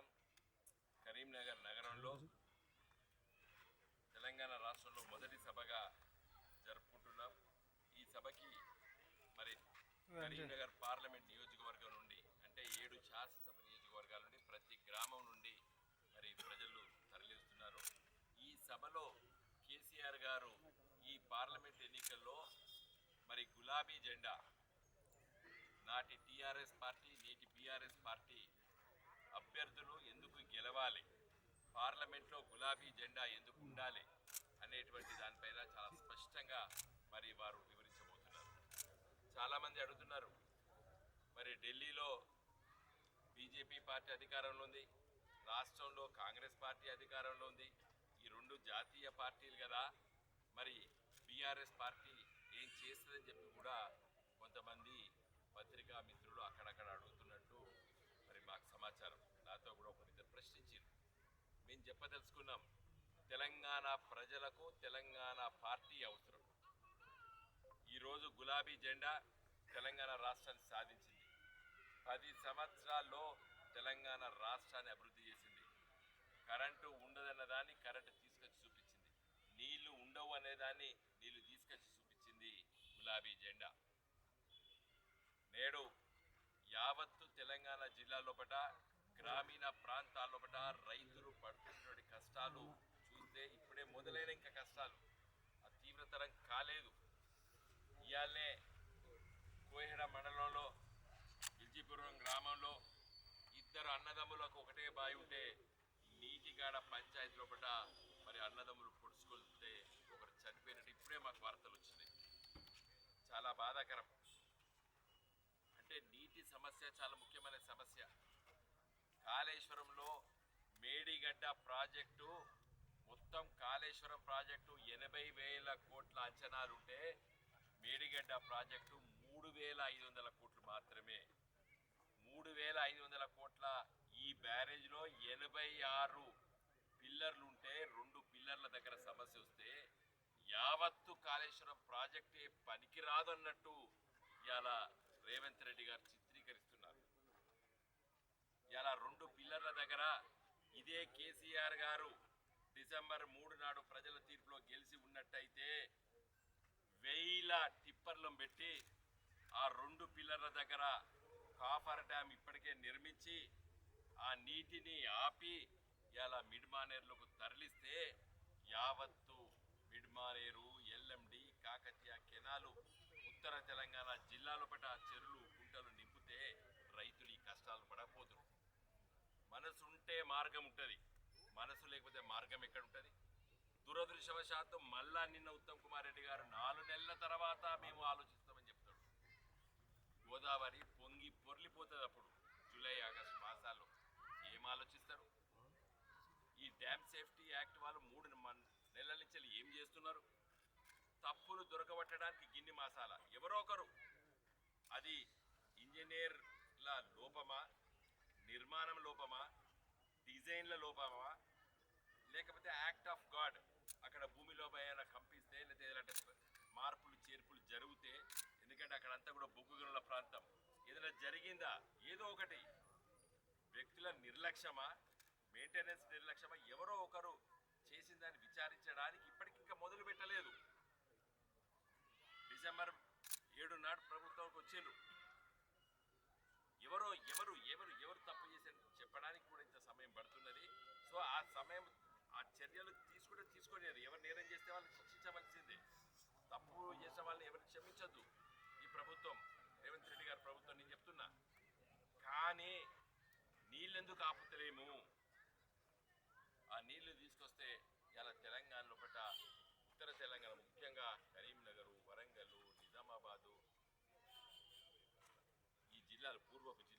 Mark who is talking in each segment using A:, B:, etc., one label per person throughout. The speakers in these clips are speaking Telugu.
A: మనం కరీంనగర్ నగరంలో తెలంగాణ రాష్ట్రంలో మొదటి సభగా జరుపుకుంటున్నాం. ఈ సభకి మరి కరీంనగర్ పార్లమెంట్ నియోజకవర్గం నుండి అంటే ఏడు శాసనసభ నియోజకవర్గాల నుండి ప్రతి గ్రామం నుండి మరి ప్రజలు తరలిస్తున్నారు. ఈ సభలో కేసీఆర్ గారు ఈ పార్లమెంట్ ఎన్నికల్లో మరి గులాబీ జెండా నాటి టీఆర్ఎస్ పార్టీ నేటి బీఆర్ఎస్ పార్టీ అభ్యర్థులు ఎందుకు గెలవాలి? పార్లమెంట్లో గులాబీ జెండా ఎందుకు ఉండాలి? అనేటువంటి దానిపైన చాలా స్పష్టంగా మరి వారు వివరించబోతున్నారు. చాలామంది అడుగుతున్నారు మరి ఢిల్లీలో బీజేపీ పార్టీ అధికారంలో ఉంది రాష్ట్రంలో కాంగ్రెస్ పార్టీ అధికారంలో ఉంది ఈ రెండు జాతీయ పార్టీలు కదా మరి బీఆర్ఎస్ పార్టీ ఏం చేస్తుందని చెప్పి కూడా కొంతమంది పత్రికా మిత్రులు అక్కడ సమాచారం. నాతో కూడా ఒకరిద్దరు ప్రశ్నించారు మేము చెప్పదలుచుకున్నాం తెలంగాణ ప్రజలకు తెలంగాణ పార్టీ అవసరం. ఈరోజు గులాబీ జెండా తెలంగాణ రాష్ట్రాన్ని సాధించింది. పది సంవత్సరాల్లో తెలంగాణ రాష్ట్రాన్ని అభివృద్ధి చేసింది. కరెంటు ఉండదన్న దాన్ని కరెంటు తీసుకొచ్చి చూపించింది. నీళ్ళు ఉండవు అనేదాన్ని నీళ్ళు తీసుకొచ్చి చూపించింది గులాబీ జెండా. నేడు యావత్తు తెలంగాణ జిల్లా లోపట గ్రామీణ ప్రాంతాల లోపట రైతులు పడుతున్నటువంటి కష్టాలు చూస్తే ఇప్పుడే మొదలైన ఇంకా కష్టాలు. ఆ తీవ్రతరం కాలేదు. ఇవాళనే కోహెడ మండలంలో విల్జీపురం గ్రామంలో ఇద్దరు అన్నదమ్ములకు ఒకటే బావి ఉంటే నీటిగాడ పంచాయతీ లోపల మరి అన్నదమ్ములు పొడుచుకొలితే ఒకరు చనిపోయినట్టు ఇప్పుడే మాకు వార్తలు వచ్చినాయి. చాలా బాధాకరం. చాలా ముఖ్యమైన సమస్య. కాళేశ్వరంలో మేడిగడ్డ ప్రాజెక్టు మొత్తం కాళేశ్వరం ప్రాజెక్టు ఎనభై వేల కోట్ల అంచనాలుంటే మేడిగడ్డ ప్రాజెక్టు మూడు వేల ఐదు వందల కోట్లు మాత్రమే. మూడు వేల ఐదు వందల కోట్ల ఈ బ్యారేజ్లో ఎనభై ఆరు పిల్లర్లు ఉంటే రెండు పిల్లర్ల దగ్గర సమస్య వస్తే యావత్తు కాళేశ్వరం ప్రాజెక్టే పనికిరాదన్నట్టు ఇవాళ రేవంత్ రెడ్డి గారు ఇలా రెండు పిల్లర్ల దగ్గర ఇదే కేసీఆర్ గారు డిసెంబర్ మూడు నాడు ప్రజల తీర్పులో గెలిచి ఉన్నట్టయితే వేల టిప్పర్లను పెట్టి ఆ రెండు పిల్లర్ల దగ్గర కాఫర్ డ్యామ్ ఇప్పటికే నిర్మించి ఆ నీటిని ఆపి ఇలా మిడ్మానేర్లకు తరలిస్తే యావత్తు మిడ్మానేరు ఎల్ఎండి కాకతీయ కెనాలు ఉత్తర తెలంగాణ జిల్లాలో పట చెరువులు కుంటలు నింపితే రైతులు ఈ కష్టాలు పడకపోతున్నారు మనసు ఉంటే మార్గం ఉంటుంది. మనసు లేకపోతే మార్గం ఎక్కడ ఉంటుంది దురదృష్టవశాత్తు మళ్ళా నిన్న ఉత్తమ్ కుమార్ రెడ్డి గారు నాలుగు నెలల తర్వాత మేము ఆలోచిస్తామని చెప్తాడు. గోదావరి పొంగి పొర్లిపోతుంది అప్పుడు జూలై ఆగస్టు మాసాల్లో. ఏం ఆలోచిస్తారు? ఈ డ్యామ్ సేఫ్టీ యాక్ట్ వాళ్ళు మూడు నెలల నుంచి ఏం చేస్తున్నారు? తప్పులు దొరకబట్టడానికి గిన్ని మాసాల. ఎవరో ఒకరు. అది ఇంజనీర్ల లోపమా? నిర్మాణం లోపమా? డిజైన్ల లోపమా? లేకపోతే యాక్ట్ ఆఫ్ గాడ్ అక్కడ భూమిలో ఏమైనా కంపిస్తే లేకపోతే మార్పులు చేర్పులు జరిగితే ఎందుకంటే అక్కడ అంతా కూడా బొగ్గు గనుల ప్రాంతం. ఏదైనా జరిగిందా? ఏదో ఒకటి. వ్యక్తుల నిర్లక్ష్యమా? మెయింటెనెన్స్ నిర్లక్ష్యమా? ఎవరో ఒకరు చేసిన దాన్ని విచారించడానికి ఇప్పటికి ఇంకా మొదలు పెట్టలేదు. డిసెంబర్ ఏడు నాడు ప్రభుత్వంకి వచ్చిండ్రు. ఎవరో ఎవరు ఎవరు క్షమించదు ఈ ప్రభుత్వం రేవంత్ రెడ్డి గారి ప్రభుత్వం నేను చెప్తున్నా. కానీ నీళ్ళెందుకు ఆపుతలేము? ఆ నీళ్ళు తీసుకొస్తే ఇలా తెలంగాణలో పట్ట ఉత్తర తెలంగాణ ముఖ్యంగా కరీంనగర్ వరంగల్ నిజామాబాదు ఈ జిల్లాలు పూర్వపు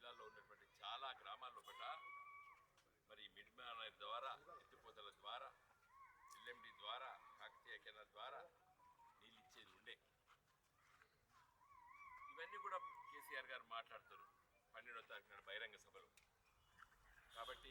A: కేసీఆర్ గారు మాట్లాడతారు పన్నెండో తారీఖు నాడు బహిరంగ సభలో. కాబట్టి